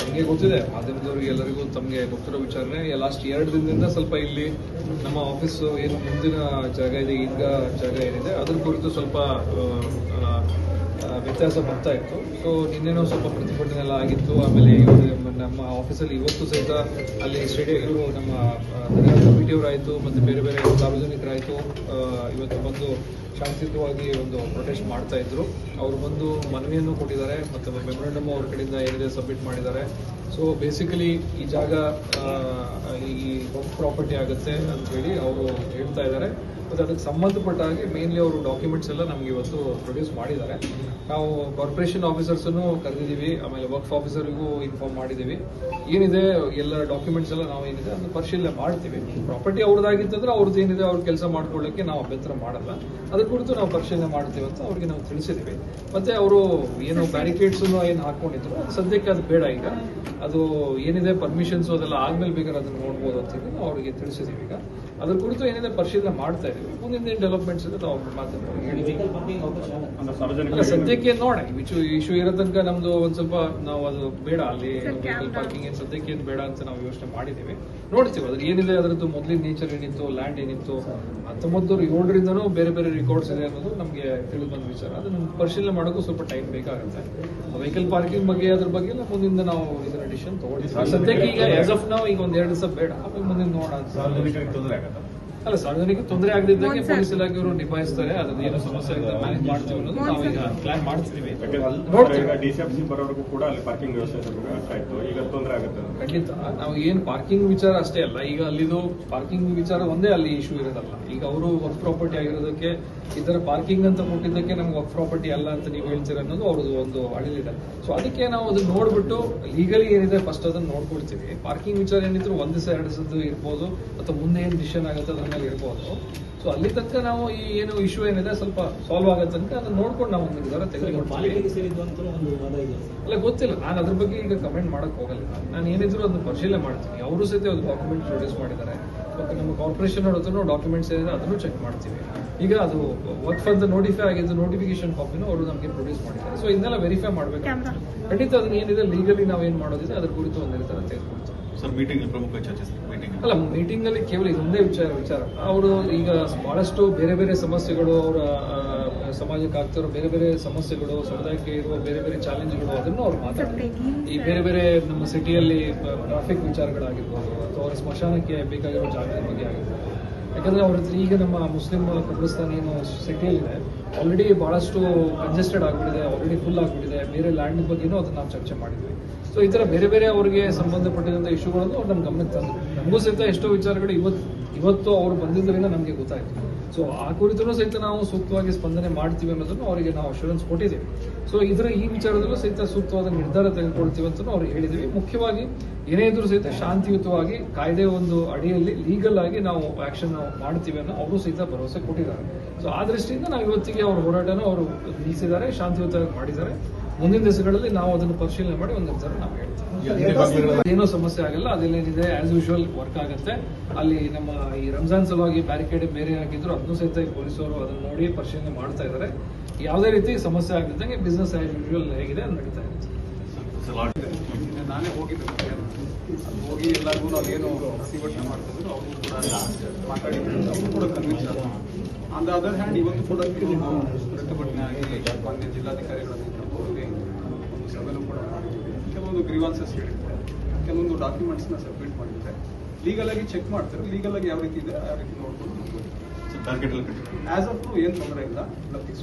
ನಮಗೆ ಗೊತ್ತಿದೆ. ಮಾಧ್ಯಮದವರಿಗೆಲ್ಲರಿಗೂ ತಮಗೆ ಗೊತ್ತಿರೋ ವಿಚಾರನೆ. ಲಾಸ್ಟ್ ಎರಡು ದಿನದಿಂದ ಸ್ವಲ್ಪ ಇಲ್ಲಿ ನಮ್ಮ ಆಫೀಸ್ ಏನು ಮುಂದಿನ ಜಾಗ ಇದೆ, ಈಗ ಜಾಗ ಏನಿದೆ, ಅದ್ರ ಕುರಿತು ಸ್ವಲ್ಪ ವ್ಯತ್ಯಾಸ ಬರ್ತಾ ಇತ್ತು. ಸೊ ನಿನ್ನೆನೂ ಸ್ವಲ್ಪ ಪ್ರತಿಭಟನೆ ಎಲ್ಲ ಆಗಿತ್ತು. ಆಮೇಲೆ ನಮ್ಮ ಆಫೀಸಲ್ಲಿ ಇವತ್ತು ಸಹಿತ ಅಲ್ಲಿ ಸ್ಟೇಡಿಯಂ ನಮ್ಮ ಕಮಿಟಿ ಅವರಾಯಿತು ಮತ್ತು ಬೇರೆ ಬೇರೆ ಸಾರ್ವಜನಿಕರಾಯಿತು. ಇವತ್ತು ಬಂದು ಶಾಂತಿಯುತವಾಗಿ ಒಂದು ಪ್ರೊಟೆಸ್ಟ್ ಮಾಡ್ತಾ ಇದ್ರು. ಅವರು ಬಂದು ಮನವಿಯನ್ನು ಕೊಟ್ಟಿದ್ದಾರೆ ಮತ್ತು ಮೆಮೊರಂಡಮ್ ಅವ್ರ ಕಡೆಯಿಂದ ಏನಿದೆ ಸಬ್ಮಿಟ್ ಮಾಡಿದ್ದಾರೆ. ಸೊ ಬೇಸಿಕಲಿ ಈ ಜಾಗ ಈ ಪ್ರಾಪರ್ಟಿ ಆಗುತ್ತೆ ಅಂತ ಹೇಳಿ ಅವರು ಹೇಳ್ತಾ ಇದ್ದಾರೆ. ಮತ್ತು ಅದಕ್ಕೆ ಸಂಬಂಧಪಟ್ಟ ಹಾಗೆ ಮೇನ್ಲಿ ಅವರು ಡಾಕ್ಯುಮೆಂಟ್ಸ್ ಎಲ್ಲ ನಮಗೆ ಇವತ್ತು ಪ್ರೊಡ್ಯೂಸ್ ಮಾಡಿದ್ದಾರೆ. ನಾವು ಕಾರ್ಪೊರೇಷನ್ ಆಫೀಸರ್ಸನ್ನು ಕರೆದಿದ್ದೀವಿ, ಆಮೇಲೆ ವರ್ಕ್ ಆಫೀಸರ್ಗೂ ಇನ್ಫಾರ್ಮ್ ಮಾಡಿದ್ದೀವಿ. ಏನಿದೆ, ಎಲ್ಲ ಡಾಕ್ಯುಮೆಂಟ್ಸ್ ಎಲ್ಲ ನಾವು ಏನಿದೆ ಅದನ್ನು ಪರಿಶೀಲನೆ ಮಾಡ್ತೀವಿ. ಪ್ರಾಪರ್ಟಿ ಅವ್ರದ್ದಾಗಿತ್ತಂದ್ರೆ ಅವ್ರದ್ದು ಏನಿದೆ, ಅವ್ರ ಕೆಲಸ ಮಾಡ್ಕೊಳ್ಳೋಕ್ಕೆ ನಾವು ಅಭ್ಯಂತರ ಮಾಡಲ್ಲ. ಅದ್ರ ಕುರಿತು ನಾವು ಪರಿಶೀಲನೆ ಮಾಡ್ತೀವಿ ಅಂತ ಅವ್ರಿಗೆ ನಾವು ತಿಳಿಸಿದ್ದೀವಿ. ಮತ್ತು ಅವರು ಏನು ಬ್ಯಾರಿಕೇಡ್ಸನ್ನು ಏನು ಹಾಕೊಂಡಿದ್ರು ಅದು ಸದ್ಯಕ್ಕೆ ಅದು ಬೇಡ ಈಗ. ಅದು ಏನಿದೆ ಪರ್ಮಿಷನ್ಸು ಅದೆಲ್ಲ ಆದ್ಮೇಲೆ ಬೇಕಾದ್ರೆ ಅದನ್ನು ನೋಡ್ಬೋದು ಅಂತ ನಾವು ಅವರಿಗೆ ತಿಳಿಸಿದ್ದೀವಿ ಈಗ. ಅದ್ರ ಕುರಿತು ಏನಿದೆ ಪರಿಶೀಲನೆ ಮಾಡ್ತಾ ಇದೀವಿ ಮುಂದಿನ ಏನು ಡೆವಲಪ್ಮೆಂಟ್ಸ್ ಇದೆ ನಾವು ಮಾತಾಡ್ತೀವಿ. ಅಲ್ಲ ಸದ್ಯಕ್ಕೆ ನೋಡ ಇಶ್ಯೂ ಇಶ್ಯೂ ಇರೋ ತನಕ ನಮ್ದು ಒಂದ್ ಸ್ವಲ್ಪ ನಾವು ಅದು ಬೇಡ. ಅಲ್ಲಿ ವೆಹಿಕಲ್ ಪಾರ್ಕಿಂಗ್ ಏನ್ ಸದ್ಯಕ್ಕೆ ಏನ್ ಬೇಡ ಅಂತ ನಾವು ಯೋಚನೆ ಮಾಡಿದ್ದೀವಿ. ನೋಡ್ತೀವಿ. ಅದ್ರ ಏನಿದೆ ಅದರದ್ದು ಮೊದಲಿನ ನೇಚರ್ ಏನಿತ್ತು ಲ್ಯಾಂಡ್ ಏನಿತ್ತು ಹತ್ತೊಂಬತ್ತು ಏಳರಿಂದನೂ ಬೇರೆ ಬೇರೆ ರೆಕಾರ್ಡ್ಸ್ ಇದೆ ಅನ್ನೋದು ನಮಗೆ ತಿಳಿದು ಬಂದ ವಿಚಾರ. ಅದನ್ನ ಪರಿಶೀಲನೆ ಮಾಡೋಕ್ಕೂ ಸ್ವಲ್ಪ ಟೈಮ್ ಬೇಕಾಗುತ್ತೆ. ವೆಹಿಕಲ್ ಪಾರ್ಕಿಂಗ್ ಬಗ್ಗೆ ಅದ್ರ ಬಗ್ಗೆ ಎಲ್ಲ ಮುಂದಿಂದ ನಾವು ಇದರ ಡಿಸಿಷನ್ ತಗೊಳ್ತೀವಿ. ಸದ್ಯಕ್ಕೆ ಈಗ ಆಸ್ ಆಫ್ ನಾವು ಈಗ ಒಂದ್ ಎರಡು ದಿವಸ ಬೇಡ. ಆಮೇಲೆ ಮುಂದಿನ ನೋಡೋಣ ಸಾರ್ವಜನಿಕರಿಗೆ ತೊಂದರೆ ಆಗತ್ತಾ ಅಲ್ಲ ಸಾರ್ವಜನಿಕ ತೊಂದರೆ ಆಗದಿದ್ದಂಗೆ ಪೊಲೀಸ್ ಇಲಾಖೆಯವರು ನಿಭಾಯಿಸ್ತಾರೆ. ಅದನ್ನ ಏನು ಸಮಸ್ಯೆ ಆಗುತ್ತೆ ಮ್ಯಾನೇಜ್ ಮಾಡ್ತೀವಿ ಅನ್ನೋದು ನಾವು ಈಗ ಪ್ಲಾನ್ ಈಗ ಡಿಸಿಎಫ್ಸಿ ಬರೋವರೆಗೂ ಕೂಡ ಅಲ್ಲಿ ಪಾರ್ಕಿಂಗ್ ವ್ಯವಸ್ಥೆ ಸ್ವಲ್ಪ ಕಷ್ಟ ಆಯ್ತು. ಈಗ ತೊಂದರೆ ಆಗುತ್ತೆ ಖಂಡಿತ. ನಾವು ಏನ್ ಪಾರ್ಕಿಂಗ್ ವಿಚಾರ ಅಷ್ಟೇ ಅಲ್ಲ ಈಗ ಅಲ್ಲಿದು ಪಾರ್ಕಿಂಗ್ ವಿಚಾರ ಒಂದೇ ಅಲ್ಲಿ ಇಶ್ಯೂ ಇರೋದಲ್ಲ. ಈಗ ಅವರು ವರ್ಕ್ ಪ್ರಾಪರ್ಟಿ ಆಗಿರೋದಕ್ಕೆ ಈ ತರ ಪಾರ್ಕಿಂಗ್ ಅಂತ ಕೊಟ್ಟಿದ್ದಕ್ಕೆ ನಮ್ಗೆ ವರ್ಕ್ ಪ್ರಾಪರ್ಟಿ ಅಲ್ಲ ಅಂತ ನೀವು ಹೇಳ್ತೀರ ಅನ್ನೋದು ಅವ್ರದ್ದು ಒಂದು ಅಡಿಲಿದೆ ಸೊ ಅದಕ್ಕೆ ನಾವು ಅದನ್ನ ನೋಡ್ಬಿಟ್ಟು ಲೀಗಲಿ ಏನಿದೆ ಫಸ್ಟ್ ಅದನ್ನ ನೋಡ್ಕೊಳ್ತೀವಿ. ಪಾರ್ಕಿಂಗ್ ವಿಚಾರ ಏನಿದ್ರು ಒಂದ್ ದಿವಸ ಎರಡು ದಿವಸದ್ದು ಇರ್ಬೋದು ಅಥವಾ ಮುಂದೆ ಏನ್ ಡಿಸಿಷನ್ ಆಗುತ್ತೆ ಅದ್ರ ಮೇಲೆ ಇರ್ಬೋದು. ಸೊ ಅಲ್ಲಿ ತನಕ ನಾವು ಈ ಏನು ಇಶ್ಯೂ ಏನಿದೆ ಸ್ವಲ್ಪ ಸಾಲ್ವ್ ಆಗೋ ತನಕ ಅದನ್ನ ನೋಡ್ಕೊಂಡು ನಾವು ಒಂದು ನಿರ್ಧಾರ ತೆಗೆದುಕೊಳ್ತೀವಿ ಸೇರಿದ್ದು ಅಂತ ಒಂದು ವಾದ ಇದೆ. ಅಲ್ಲ ಗೊತ್ತಿಲ್ಲ. ನಾನು ಅದ್ರ ಬಗ್ಗೆ ಈಗ ಕಮೆಂಟ್ ಮಾಡಕ್ ಹೋಗಲ್ಲ. ನಾನು ಏನಿದ್ರು ಅದನ್ನ ಪರಿಶೀಲನೆ ಮಾಡ್ತೀನಿ. ಅವರು ಸಹಿತ ಒಂದು ಡಾಕ್ಯುಮೆಂಟ್ ಪ್ರೊಡ್ಯೂಸ್ ಮಾಡಿದ್ದಾರೆ. ಮತ್ತೆ ನಮ್ಮ ಕಾರ್ಪೊರೇಷನ್ ಹತ್ರ ಡಾಕ್ಯುಮೆಂಟ್ಸ್ ಏನಿದೆ ಅದನ್ನು ಚೆಕ್ ಮಾಡ್ತೀವಿ. ಈಗ ಅದು ವರ್ಕ್ ಫಾರ್ ದ ನೋಟಿಫೈ ಆಗಿದ್ದು ನೋಟಿಫಿಕೇಶನ್ ಕಾಪಿನೂ ಅವರು ನಮಗೆ ಪ್ರೊಡ್ಯೂಸ್ ಮಾಡಿದ್ದಾರೆ. ಸೊ ಇದನ್ನೆಲ್ಲ ವೆರಿಫೈ ಮಾಡಬೇಕು ಖಂಡಿತ ಅದನ್ನ ಏನಿದೆ ಲೀಗಲಿ ನಾವು ಏನ್ ಮಾಡೋದಿದೆ ಅದ್ರ ಕುರಿತು ಒಂದು ನಿರ್ಧಾರ ತೆಗೆದುಕೊಳ್ತೀವಿ. ಸರ್ ಮೀಟಿಂಗ್ ಪ್ರಮುಖ ಮೀಟಿಂಗ್ ಅಲ್ಲ. ಮೀಟಿಂಗ್ ಅಲ್ಲಿ ಕೇವಲ ಇದೊಂದೇ ವಿಚಾರ ವಿಚಾರ. ಅವರು ಈಗ ಬಹಳಷ್ಟು ಬೇರೆ ಬೇರೆ ಸಮಸ್ಯೆಗಳು ಅವರ ಸಮಾಜಕ್ಕೆ ಆಗ್ತಿರೋ ಬೇರೆ ಬೇರೆ ಸಮಸ್ಯೆಗಳು, ಸಮುದಾಯಕ್ಕೆ ಇರುವ ಬೇರೆ ಬೇರೆ ಚಾಲೆಂಜ್ಗಳು ಅದನ್ನು ಅವ್ರು ಮಾತಾಡ್ತಾರೆ. ಈ ಬೇರೆ ಬೇರೆ ನಮ್ಮ ಸಿಟಿಯಲ್ಲಿ ಟ್ರಾಫಿಕ್ ವಿಚಾರಗಳಾಗಿರ್ಬೋದು ಅಥವಾ ಅವರ ಸ್ಮಶಾನಕ್ಕೆ ಬೇಕಾಗಿರೋ ಜಾಗದ ಬಗ್ಗೆ ಆಗಿರ್ಬೋದು. ಯಾಕಂದ್ರೆ ಅವ್ರ ಈಗ ನಮ್ಮ ಮುಸ್ಲಿಂ ಕಬ್ರಿಸ್ತಾನ ಏನು ಸಿಟಿಯಲ್ಲಿದೆ ಆಲ್ರೆಡಿ ಬಹಳಷ್ಟು ಕಂಜೆಸ್ಟೆಡ್ ಆಗಿಬಿಟ್ಟಿದೆ ಆಲ್ರೆಡಿ ಫುಲ್ ಆಗ್ಬಿಟ್ಟಿದೆ, ಬೇರೆ ಲ್ಯಾಂಡ್ ಬಗ್ಗೆನೂ ಅದನ್ನ ನಾವು ಚರ್ಚೆ ಮಾಡಿದ್ವಿ. ಸೊ ಈ ಥರ ಬೇರೆ ಬೇರೆ ಅವರಿಗೆ ಸಂಬಂಧಪಟ್ಟಿದಂತ ಇಶ್ಯೂಗಳನ್ನು ಅವ್ರು ನಮ್ಮ ಗಮನಕ್ಕೆ ತಂದ್ರು. ನಮಗೂ ಸಹಿತ ಎಷ್ಟೋ ವಿಚಾರಗಳು ಇವತ್ತು ಇವತ್ತು ಅವ್ರು ಬಂದಿದ್ದರಿಂದ ನಮಗೆ ಗೊತ್ತಾಯಿತು. ಸೊ ಆ ಕುರಿತು ಸಹಿತ ನಾವು ಸೂಕ್ತವಾಗಿ ಸ್ಪಂದನೆ ಮಾಡ್ತೀವಿ ಅನ್ನೋದನ್ನು ಅವರಿಗೆ ನಾವು ಅಶ್ಯೂರೆನ್ಸ್ ಕೊಟ್ಟಿದ್ದೀವಿ. ಸೊ ಇದರ ಈ ವಿಚಾರದಲ್ಲೂ ಸಹಿತ ಸೂಕ್ತವಾದ ನಿರ್ಧಾರ ತೆಗೆದುಕೊಳ್ತೀವಿ ಅಂತ ಅವ್ರು ಹೇಳಿದ್ದೀವಿ. ಮುಖ್ಯವಾಗಿ ಏನೇ ಇದ್ರೂ ಸಹಿತ ಶಾಂತಿಯುತವಾಗಿ ಕಾಯ್ದೆ ಒಂದು ಅಡಿಯಲ್ಲಿ ಲೀಗಲ್ ಆಗಿ ನಾವು ಆಕ್ಷನ್ ಮಾಡ್ತೀವಿ ಅನ್ನೋ ಅವರು ಸಹಿತ ಭರವಸೆ ಕೊಟ್ಟಿದ್ದಾರೆ. ಸೊ ಆ ದೃಷ್ಟಿಯಿಂದ ನಾವು ಇವತ್ತಿಗೆ ಅವ್ರ ಹೋರಾಟನ ಅವರು ನಿಲ್ಲಿಸಿದ್ದಾರೆ ಶಾಂತಿಯುತವಾಗಿ ಮಾಡಿದ್ದಾರೆ. ಮುಂದಿನ ದಿವಸಗಳಲ್ಲಿ ನಾವು ಅದನ್ನು ಪರಿಶೀಲನೆ ಮಾಡಿ ಒಂದು ನಿರ್ಧಾರ ನಾವು ಹೇಳ್ತೀವಿ. ಏನೋ ಸಮಸ್ಯೆ ಆಗಲ್ಲ. ಅದೇನೇನಿದೆ ಆಸ್ ಯೂಶುವಲ್ ವರ್ಕ್ ಆಗುತ್ತೆ. ಅಲ್ಲಿ ನಮ್ಮ ಈ ರಂಜಾನ್ ಸಲುವಾಗಿ ಬ್ಯಾರಿಕೇಡ್ ಬೇರೆ ಹಾಕಿದ್ರು ಅದನ್ನು ಸಹಿತ ಈ ಪೊಲೀಸರು ಅದನ್ನ ನೋಡಿ ಪರಿಶೀಲನೆ ಮಾಡ್ತಾ ಇದ್ದಾರೆ. ಯಾವುದೇ ರೀತಿ ಸಮಸ್ಯೆ ಆಗಿದ್ದಂಗೆ ಬಿಸ್ನೆಸ್ ಆಸ್ ಯೂಶುವಲ್ ಹೇಗಿದೆ ಅದು ನಡೀತಾ ಇದೆ ಲಾಟ್ ನಿನ್ನೆ ನಾನೇ ಹೋಗಿದ್ದೆ ಹೋಗಿ ಅಲ್ಲಿ ಹೋಗಿ ಎಲ್ಲರಿಗೂ ನಾವೇನು ಪ್ರತಿಭಟನೆ ಮಾಡ್ತಿದ್ರು ಅವರು ಕೂಡ ಮಾತಾಡಿದ್ರು ಅವರು ಕೂಡ ಕನ್ವಿನ್ಸ್ ಆದ್ರು. ಆನ್ ದ ಅದರ್ ಹ್ಯಾಂಡ್ ಇವತ್ತು ಕೂಡ ನಾವು ಪ್ರತಿಭಟನೆ ಆಗಿ ಮಾನ್ಯ ಜಿಲ್ಲಾಧಿಕಾರಿಗಳ ನೇತೃತ್ವದಲ್ಲಿ ಒಂದು ಸಭೆನೂ ಕೂಡ ಮಾಡಿದ್ವಿ. ಕೆಲವೊಂದು ಗ್ರೀವಾನ್ಸಸ್ ಹೇಳಿದ್ದೆ ಕೆಲವೊಂದು ಡಾಕ್ಯುಮೆಂಟ್ಸ್ನ ಸಬ್ಮಿಟ್ ಮಾಡಿದ್ದೆ ಲೀಗಲ್ ಆಗಿ ಚೆಕ್ ಮಾಡ್ತಾರೆ. ಲೀಗಲ್ ಆಗಿ ಯಾವ ರೀತಿ ಇದೆ ಆ ರೀತಿ ನೋಡ್ಕೊಂಡು ಆಸ್ ಆಫ್ ಏನು ತೊಂದರೆ ಇಲ್ಲ. ನಥಿಂಗ್